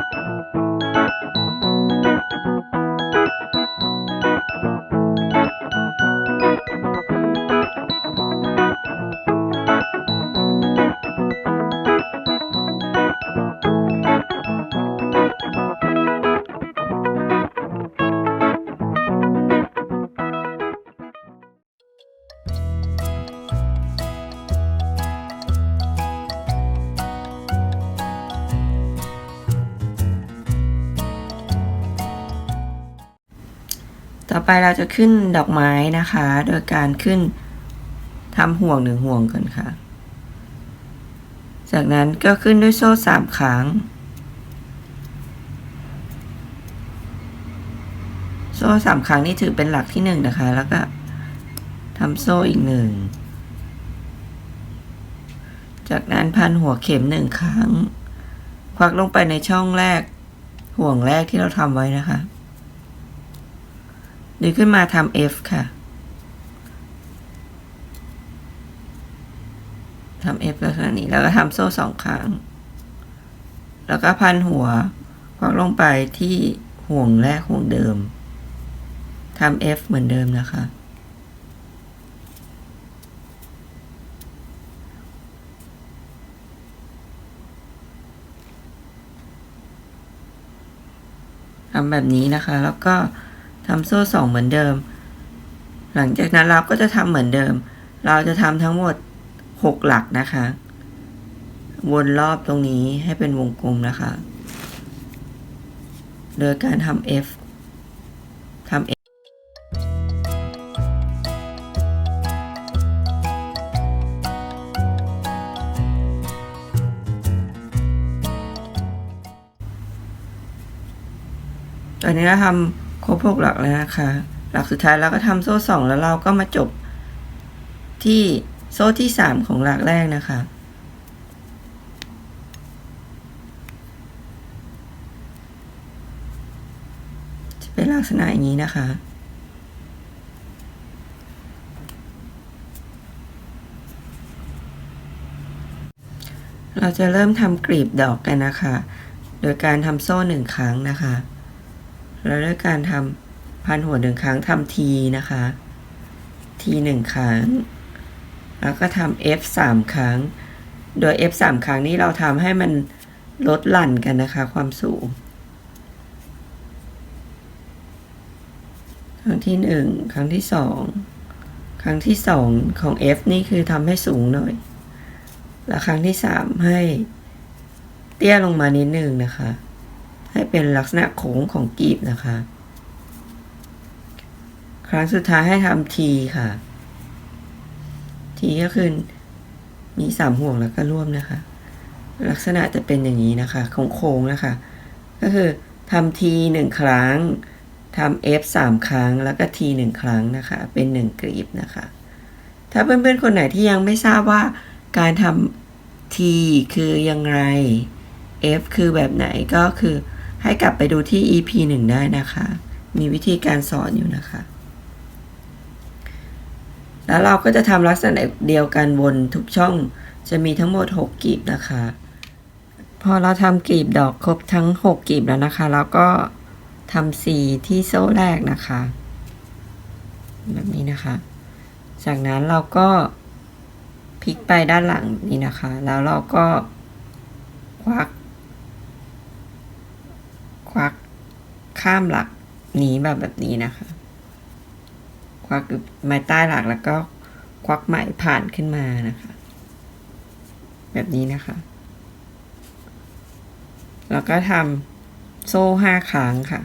ต่ ไปเราจะขึ้นดอกไม้นะคะ โดยการขึ้นทำห่วงหนึ่งห่วงก่อนค่ะ จากนั้นก็ขึ้นด้วยโซ่สามครั้ง โซ่สามครั้งนี่ถือเป็นหลักที่หนึ่งนะคะ แล้วก็ทำโซ่อีกหนึ่ง จากนั้นพันหัวเข็มหนึ่งครั้ง ควักลงไปในช่องแรกห่วงแรกที่เราทำไว้นะคะ ดึงขึ้นมาทำ F ค่ะทำ F ลักษณะนี้ แล้วก็ทำโซ่สองครั้ง แล้วก็พันหัวควักลงไปที่ห่วงแรกห่วงเดิมทำ F เหมือนเดิมนะคะ ทำแบบนี้นะคะ แล้วก็ ทำโซ่สองเหมือนเดิม หลังจากนั้นเราก็จะทำเหมือนเดิม เราจะทำทั้งหมดหกหลักนะคะ วนรอบตรงนี้ให้เป็นวงกลมนะคะ โดยการทำ F ทำ F ตอนนี้เราทำ ครบหกหลักแล้วนะคะ หลักสุดท้ายเราก็ทำโซ่สองแล้วเราก็มาจบที่โซ่ที่สามของหลักแรกนะคะ จะเป็นลักษณะอย่างนี้นะคะเราจะเริ่มทำกลีบดอกกันนะคะ โดยการทำโซ่หนึ่งครั้งนะคะ แล้วด้วยการทำพันหัวหนึ่งครั้งทำทีนะคะ ทีหนึ่งครั้ง แล้วก็ทำ F สามครั้ง โดย F สามครั้งนี้เราทำให้มันลดหลั่นกันนะคะ ความสูง ครั้งที่หนึ่งครั้งที่สองครั้งที่สองของ F นี่คือทำให้สูงหน่อย แล้วครั้งที่สามให้เตี้ยลงมานิดนึงนะคะ ให้เป็นลักษณะโค้งของกีบนะคะ ครั้งสุดท้ายให้ทำทีค่ะ ทีก็คือมีสามห่วงแล้วก็ร่วมนะคะ ลักษณะจะเป็นอย่างนี้นะคะโค้งๆนะคะ ก็คือทำทีหนึ่งครั้งทำ F สามครั้งแล้วก็ทีหนึ่งครั้งนะคะ เป็นหนึ่งกลีบนะคะ ถ้าเพื่อนๆ คนไหนที่ยังไม่ทราบว่าการทำ T คือยังไง F คือแบบไหนก็คือ ให้กลับไปดูที่ EP 1 ได้นะคะ มีวิธีการสอนอยู่นะคะ แล้วเราก็จะทำลักษณะเดียวกันวนทุกช่องจะมีทั้งหมด 6กลีบนะคะ พอเราทำกลีบดอกครบทั้ง 6กลีบแล้วนะคะเราก็ทำสีที่โซ่แรกนะคะ แบบนี้นะคะ จากนั้นเราก็พลิกไปด้านหลังนี่นะคะ แล้วเราก็ควัก ควักข้ามหลักนี้แบบแบบนี้นะคะ ควักไม้ใต้หลักแล้วก็ควักไหมผ่านขึ้นมานะคะ แบบนี้นะคะ แล้วก็ทำโซ่ห้าครั้งค่ะ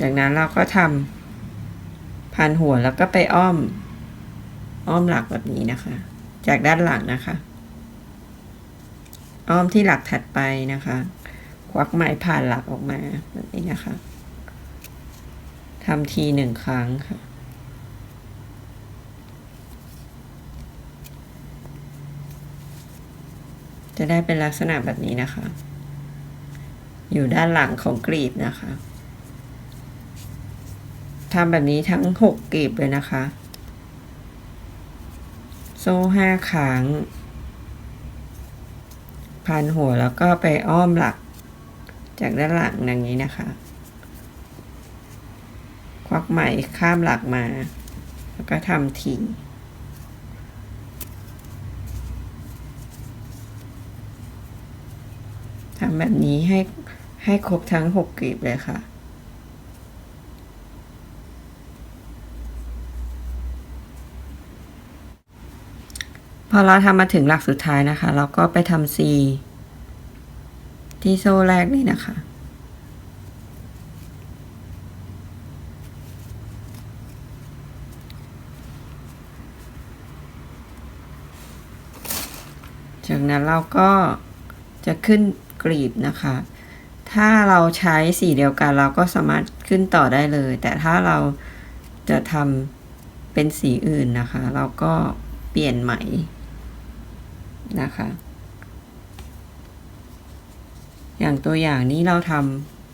จากนั้นเราก็ทำพันหัวแล้วก็ไปอ้อม อ้อมหลักแบบนี้นะคะ จากด้านหลังนะคะ อ้อมที่หลักถัดไปนะคะ ควักไหมผ่านหลักออกมาแบบนี้นะคะทำทีหนึ่งครั้งค่ะ จะได้เป็นลักษณะแบบนี้นะคะ อยู่ด้านหลังของกรีบนะคะทำแบบนี้ทั้งหกกลีบเลยนะคะ โซ่ห้าครั้ง พันหัวแล้วก็ไปอ้อมหลัก จากด้านหลังอย่างนี้นะคะ ควักไหมข้ามหลักมา แล้วก็ทำทีทำแบบนี้ให้ให้ครบทั้งหกกลีบเลยค่ะ พอเราทำมาถึงหลักสุดท้ายนะคะ เราก็ไปทำ C ที่โซ่แรกนี่นะคะ จากนั้นเราก็จะขึ้นกลีบนะคะ ถ้าเราใช้สีเดียวกันเราก็สามารถขึ้นต่อได้เลย แต่ถ้าเราจะทำเป็นสีอื่นนะคะ เราก็เปลี่ยนไหม นะคะ อย่างตัวอย่างนี้เราท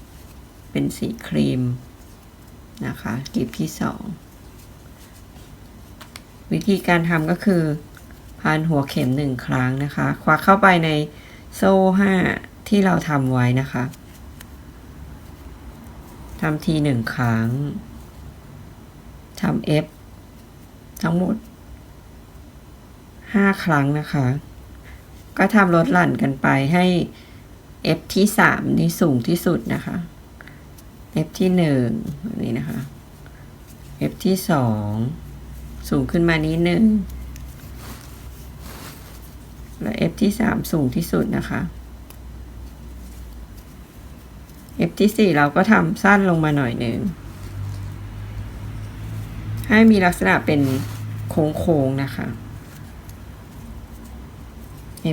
ำเป็นสีครีมนะคะกลีบที่สองวิธีการทำก็คือพันหัวเข็มหนึ่งครั้งนะคะ ควักเข้าไปในโซ่ห้าที่เราทำไว้นะคะทำทีหนึ่งครั้งทำ F ทั้งหมดห้าครั้งนะคะ ก็ทำลดหลั่นกันไปให้ F ที่สามนี่สูงที่สุดนะคะ F ที่หนึ่งนี้นะคะ F ที่สองสูงขึ้นมานิดนึงและ F ที่สามสูงที่สุดนะคะ F ที่สี่เราก็ทำสั้นลงมาหน่อยหนึ่งให้มีลักษณะเป็นโค้งๆนะคะ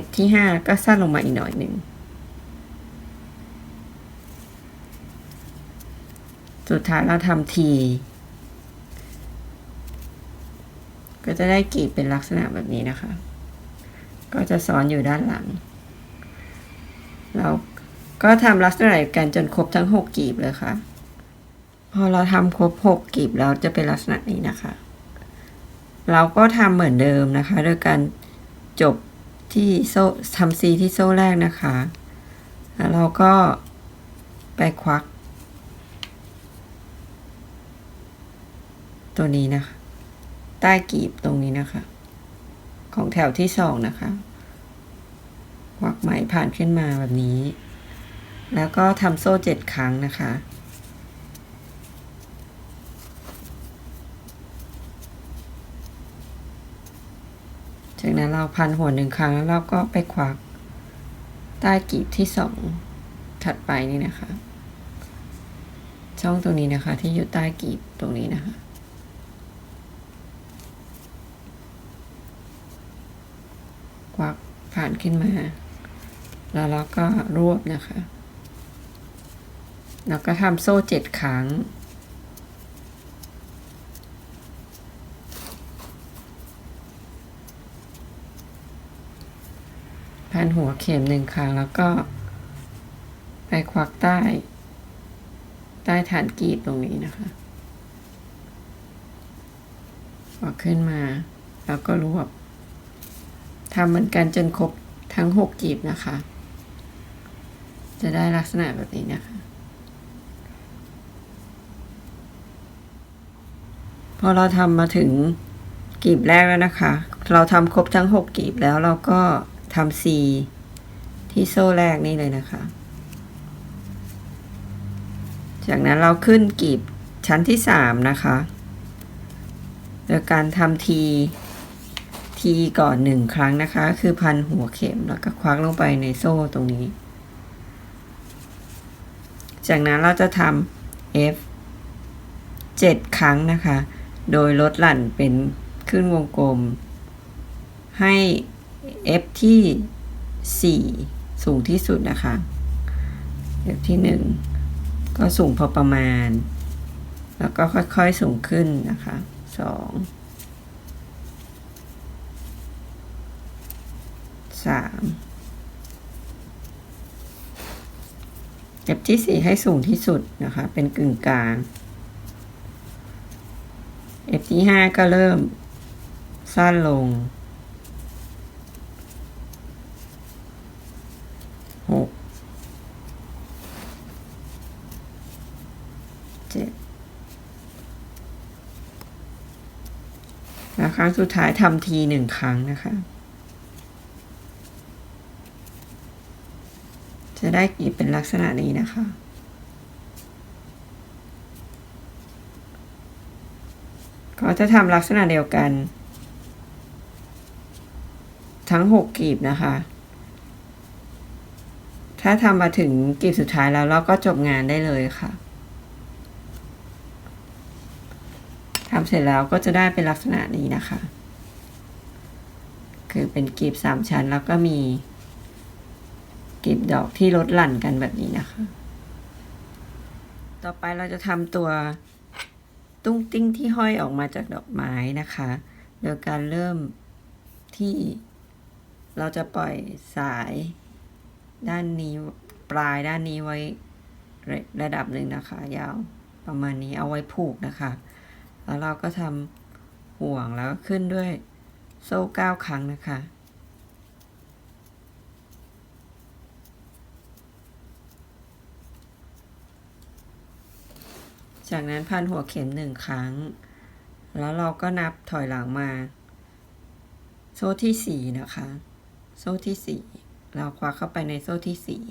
F ที่ห้าก็สั้นลงมาอีกหน่อยหนึ่งสุดท้ายเราทำทีก็จะได้กรีบเป็นลักษณะแบบนี้นะคะ ก็จะซ้อนอยู่ด้านหลัง เราก็ทำลักษณะเดียวกันจนครบทั้งหกกลีบเลยค่ะ พอเราทำครบหกกลีบแล้วจะเป็นลักษณะนี้นะคะ เราก็ทำเหมือนเดิมนะคะโดยการจบ ที่โซ่ทำซีที่โซ่แรกนะคะแล้วเราก็ไปควัก ตัวนี้นะคะ ใต้กีบตรงนี้นะคะ ของแถวที่สองนะคะ ควักไหมผ่านขึ้นมาแบบนี้ แล้วก็ทำโซ่เจ็ดครั้งนะคะ จากนั้นเราพันหัวหนึ่งครั้งแล้วเราก็ไปควักใต้กีบที่สองถัดไปนี่นะคะ ช่องตรงนี้นะคะ ที่อยู่ใต้กีบตรงนี้นะคะ ควักผ่านขึ้นมา แล้วเราก็รวบนะคะ แล้วก็ทำโซ่เจ็ดครั้ง พันหัวเข็มหนึ่งครั้งแล้วก็ไปควักใต้ ใต้ฐานกีบตรงนี้นะคะควักขึ้นมา แล้วก็รวบทำเหมือนกันจนครบทั้งหกกีบนะคะ จะได้ลักษณะแบบนี้นะคะ พอเราทำมาถึงกีบแรกแล้วนะคะ เราทำครบทั้งหกกีบแล้วเราก็ ทำ C ที่โซ่แรกนี่เลยนะคะ จากนั้นเราขึ้นกลีบชั้นที่สามนะคะ โดยการทำ T ทีก่อนหนึ่งครั้งนะคะ คือพันหัวเข็มแล้วก็ควักลงไปในโซ่ตรงนี้ จากนั้นเราจะทำ F 7 ครั้งนะคะ โดยลดหลั่นเป็นขึ้นวงกลม ให้ F ที่ 4 สูงที่สุดนะคะ F ที่ 1 ก็สูงพอประมาณ แล้วก็ค่อยๆสูงขึ้นนะคะ2สามเก็บที่สี่ให้สูงที่สุดนะคะ เป็นกึ่งกลางเอฟที่ห้าก็เริ่มสั้นลง ค รั้งสุดท้ายทำทีหนึ่งครั้งนะคะ จะได้กลีบเป็นลักษณะนี้นะคะ ก็จะทำลักษณะเดียวกัน ทั้งหกกลีบนะคะ ถ้าทำมาถึงกลีบสุดท้ายแล้วเราก็จบงานได้เลยค่ะ ทำ เสร็จแล้วก็จะได้เป็นลักษณะนี้นะคะ คือเป็นกลีบสามชั้นแล้วก็มีกลีบดอกที่ลดหลั่นกันแบบนี้นะคะ ต่อไปเราจะทำตัวตุ้งติ้งที่ห้อยออกมาจากดอกไม้นะคะ โดยการเริ่มที่เราจะปล่อยสายด้านนี้ปลายด้านนี้ไว้ระดับหนึ่งนะคะ ยาวประมาณนี้เอาไว้ผูกนะคะ แล้วเราก็ทำห่วงแล้วขึ้นด้วยโซ่เก้าครั้งนะคะ จากนั้นพันหัวเข็มหนึ่งครั้ง แล้วเราก็นับถอยหลังมา โซ่ที่สี่นะคะ โซ่ที่สี่เราควักเข้าไปในโซ่ที่สี่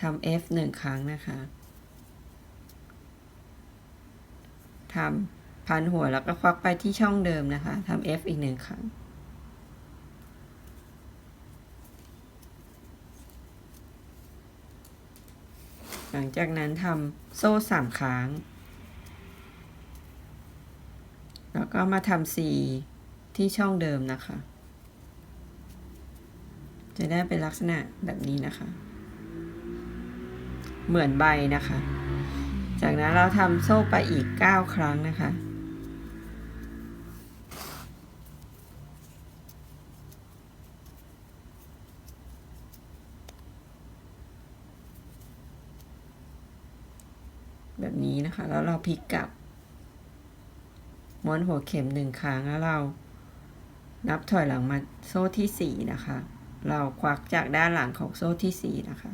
ทำ F หนึ่งครั้งนะคะ ทำพันหัวแล้วก็ควักไปที่ช่องเดิมนะคะทำ F อีกหนึ่งครั้ง หลังจากนั้นทำโซ่สามครั้ง แล้วก็มาทำ C ที่ช่องเดิมนะคะ จะได้เป็นลักษณะแบบนี้นะคะ เหมือนใบนะคะ จากนั้นเราทำโซ่ไปอีก 9 ครั้งนะคะ แบบนี้นะคะ แล้วเราพลิกกลับ ม้วนหัวเข็มหนึ่งครั้งแล้วเรานับถอยหลังมาโซ่ที่สี่นะคะ เราควักจากด้านหลังของโซ่ที่สี่นะคะ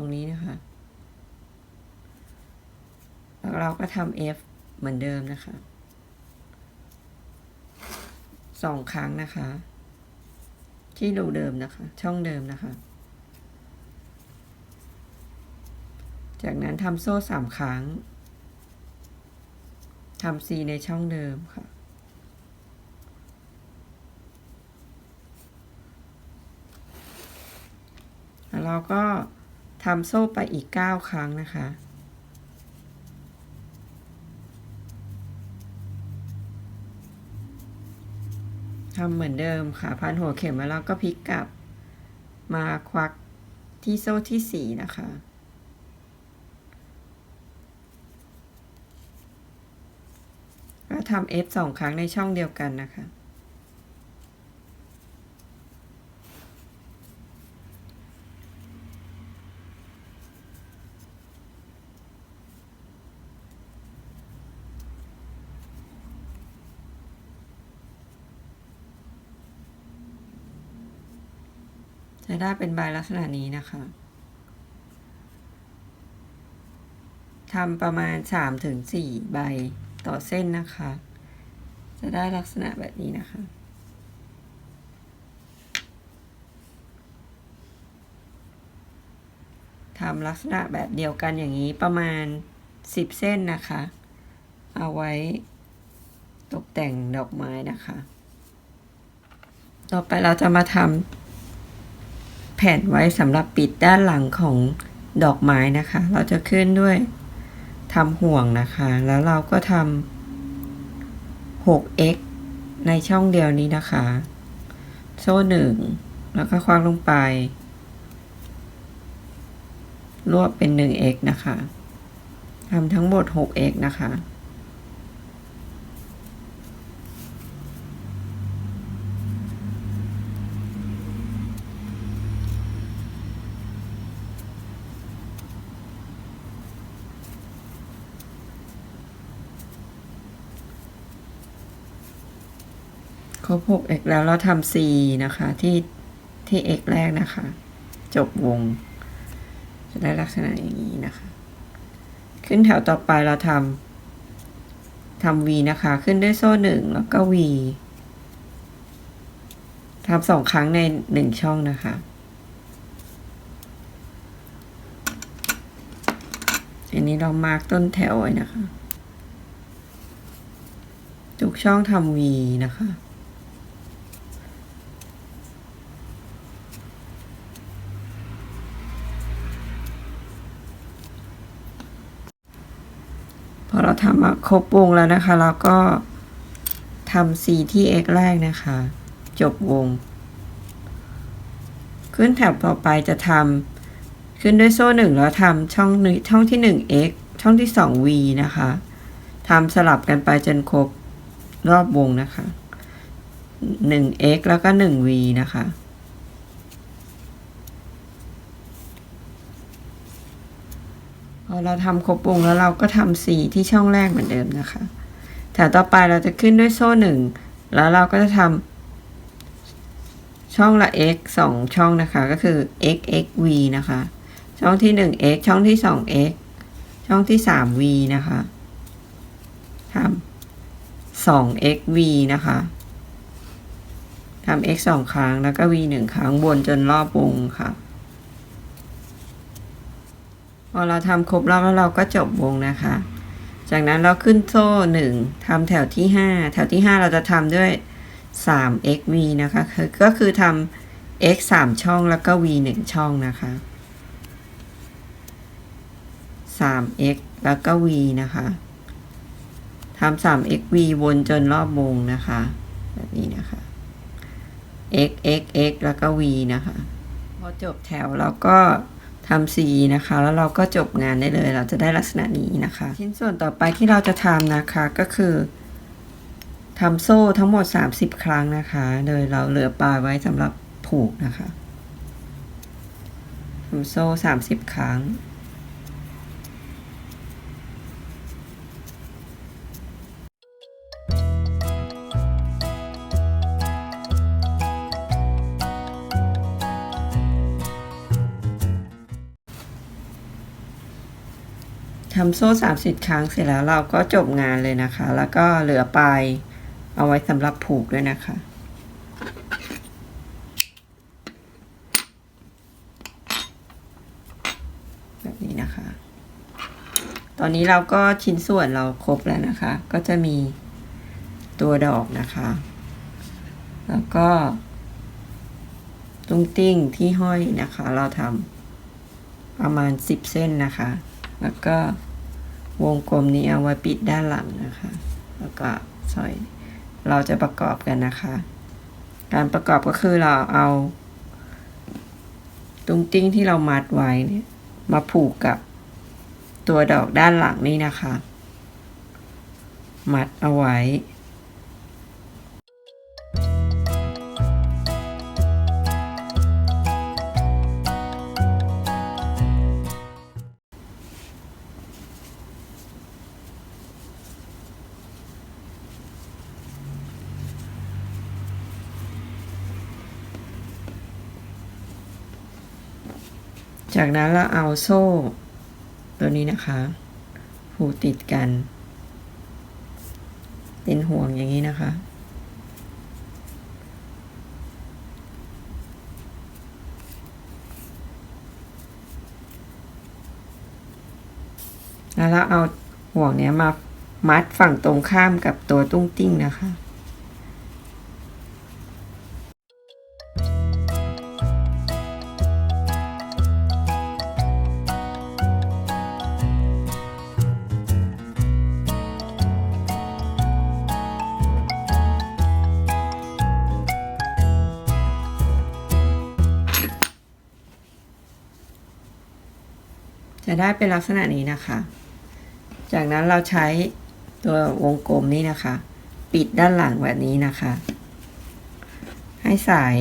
รงนี้นะคะแล้วเราก็ทำ F เหมือนเดิมนะคะสองครั้งนะคะ ที่รูเดิมนะคะ ช่องเดิมนะคะ จากนั้นทำโซ่สามครั้งทำ C ในช่องเดิมค่ะ แล้วเราก็ ทำโซ่ไปอีก 9 ครั้งนะคะ ทำเหมือนเดิมค่ะ พันหัวเข็มแล้วเราก็พลิกกลับ มาควักที่โซ่ที่ 4 นะคะก็ทำ F สองครั้งในช่องเดียวกันนะคะ จะได้เป็นใบลักษณะนี้นะคะทำประมาณสามถึงสี่ใบต่อเส้นนะคะ จะได้ลักษณะแบบนี้นะคะ ทำลักษณะแบบเดียวกันอย่างนี้ประมาณสิบเส้นนะคะ เอาไว้ตกแต่งดอกไม้นะคะ ต่อไปเราจะมาทำ แผ่นไว้สำหรับปิดด้านหลังของดอกไม้นะคะ เราจะขึ้นด้วยทำห่วงนะคะ แล้วเราก็ทำ 6x ในช่องเดียวนี้นะคะ โซ่หนึ่งแล้วก็คว้างลงไป รวบเป็น 1x นะคะทำทั้งหมด 6x นะคะ ค รบ 6x แล้วเราทำ c นะคะที่ที่ x แรกนะคะ จบวง จะได้ลักษณะอย่างนี้นะคะ ขึ้นแถวต่อไปเราทำทำ V นะคะ ขึ้นด้วยโซ่หนึ่งแล้วก็ V ทำสองครั้งในหนึ่งช่องนะคะ อันนี้เรามาร์กต้นแถวไว้นะคะ ทุกช่องทำ V นะคะ พอเรา ทำมาครบวงแล้วนะคะเราก็ทำ C ที่ x แรกนะคะ จบวง ขึ้นแถบต่อไปจะทำขึ้นด้วยโซ่หนึ่งแล้วทำช่องนี้ช่องที่หนึ่ง x ช่องที่สอง v นะคะทำสลับกันไปจนครบรอบวงนะคะหนึ่ง x แล้วก็หนึ่ง v นะคะ พอ เราทำครบวงแล้วเราก็ทำ C ที่ช่องแรกเหมือนเดิมนะคะแถวต่อไปเราจะขึ้นด้วยโซ่หนึ่งแล้วเราก็จะทำช่องละ x สองช่องนะคะก็คือ x x v นะคะ ช่องที่หนึ่ง x ช่องที่สอง x ช่องที่สาม v นะคะทำสอง x v นะคะทำ x สองครั้งแล้วก็ v หนึ่งครั้งวนจนรอบวงค่ะ พอเราทำครบรอบแล้วเราก็จบวงนะคะ จากนั้นเราขึ้นโซ่หนึ่งทำแถวที่ห้าแถวที่ห้าเราจะทำด้วยสาม xv นะคะคก็คือทำ x สามช่องแล้วก็ v หนึ่งช่องนะคะสาม x แล้วก็ v นะคะทำสาม xv วนจนรอบวงนะคะ แบบนี้นะคะ x x x แล้วก็ v นะคะ พอจบแถวเราก็ ทำ C นะคะ แล้วเราก็จบงานได้เลย เราจะได้ลักษณะนี้นะคะ ชิ้นส่วนต่อไปที่เราจะทำนะคะก็คือทำโซ่ทั้งหมด 30 ครั้งนะคะ โดยเราเหลือปลายไว้สำหรับผูกนะคะทำโซ่ 30 ครั้ง ทำโซ่30ครั้งเสร็จแล้วเราก็จบงานเลยนะคะ แล้วก็เหลือปลายเอาไว้สำหรับผูกด้วยนะคะ แบบนี้นะคะ ตอนนี้เราก็ชิ้นส่วนเราครบแล้วนะคะ ก็จะมีตัวดอกนะคะ แล้วก็ตุ้งติ้งที่ห้อยนะคะ เราทำประมาณ 10 เส้นนะคะ แล้วก็ วงกลมนี้เอาไว้ปิดด้านหลังนะคะ แล้วก็สอยเราจะประกอบกันนะคะ การประกอบก็คือเราเอาตุ้งติ้งที่เรามัดไว้เนี่ยมาผูกกับตัวดอกด้านหลังนี่นะคะ มัดเอาไว้ จากนั้นเราเอาโซ่ ตัวนี้นะคะผูกติดกัน เป็นห่วงอย่างนี้นะคะ แล้วเราเอาห่วงเนี้ยมามัดฝั่งตรงข้ามกับตัวตุ้งติ้งนะคะ จะได้เป็นลักษณะนี้นะคะ จากนั้นเราใช้ตัววงกลมนี้นะคะ ปิดด้านหลังแบบนี้นะคะ ให้สาย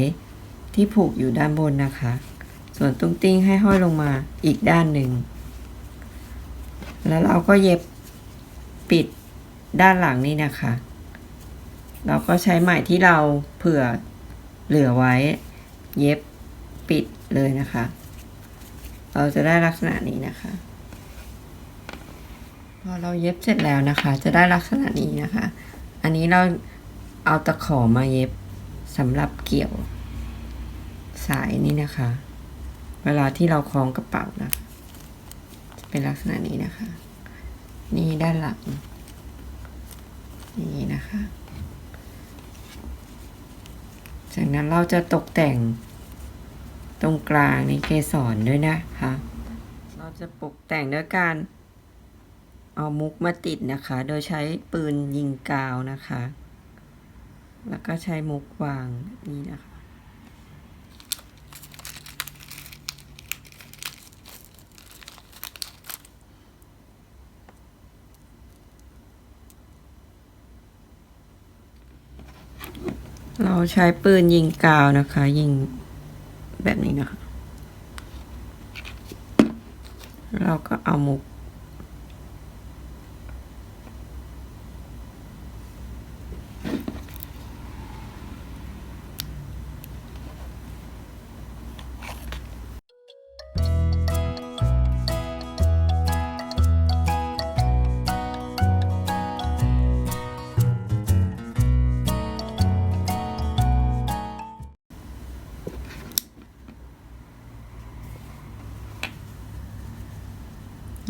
ที่ผูกอยู่ด้านบนนะคะ ส่วนตุ้งติ้งให้ห้อยลงมาอีกด้านหนึ่ง แล้วเราก็เย็บปิดด้านหลังนี้นะคะ เราก็ใช้ไหมที่เราเผื่อเหลือไว้ เย็บปิดเลยนะคะ เราจะได้ลักษณะนี้นะคะ พอเราเย็บเสร็จแล้วนะคะ จะได้ลักษณะนี้นะคะ อันนี้เราเอาตะขอมาเย็บสำหรับเกี่ยวสายนี่นะคะ เวลาที่เราคล้องกระเป๋านะจะเป็นลักษณะนี้นะคะ นี่ด้านหลัง นี่นะคะ จากนั้นเราจะตกแต่ง ตรงกลางในเกสรด้วยนะคะ เราจะตกแต่งด้วยการเอามุกมาติดนะคะ โดยใช้ปืนยิงกาวนะคะ แล้วก็ใช้มุกวางนี่นะคะ เราใช้ปืนยิงกาวนะคะ ยิง แบบนี้นะคะ เราก็เอาหมู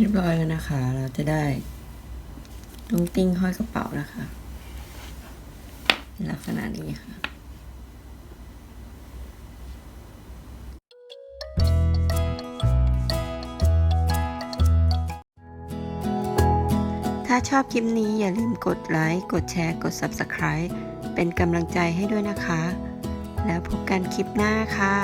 เรียบร้อยแล้วนะคะ เราจะได้ลุงติ้งห้อยกระเป๋านะคะในลักษณะนี้ค่ะถ้าชอบคลิปนี้อย่าลืมกดไลค์ กดแชร์ กด Subscribe เป็นกำลังใจให้ด้วยนะคะ แล้วพบกันคลิปหน้าค่ะ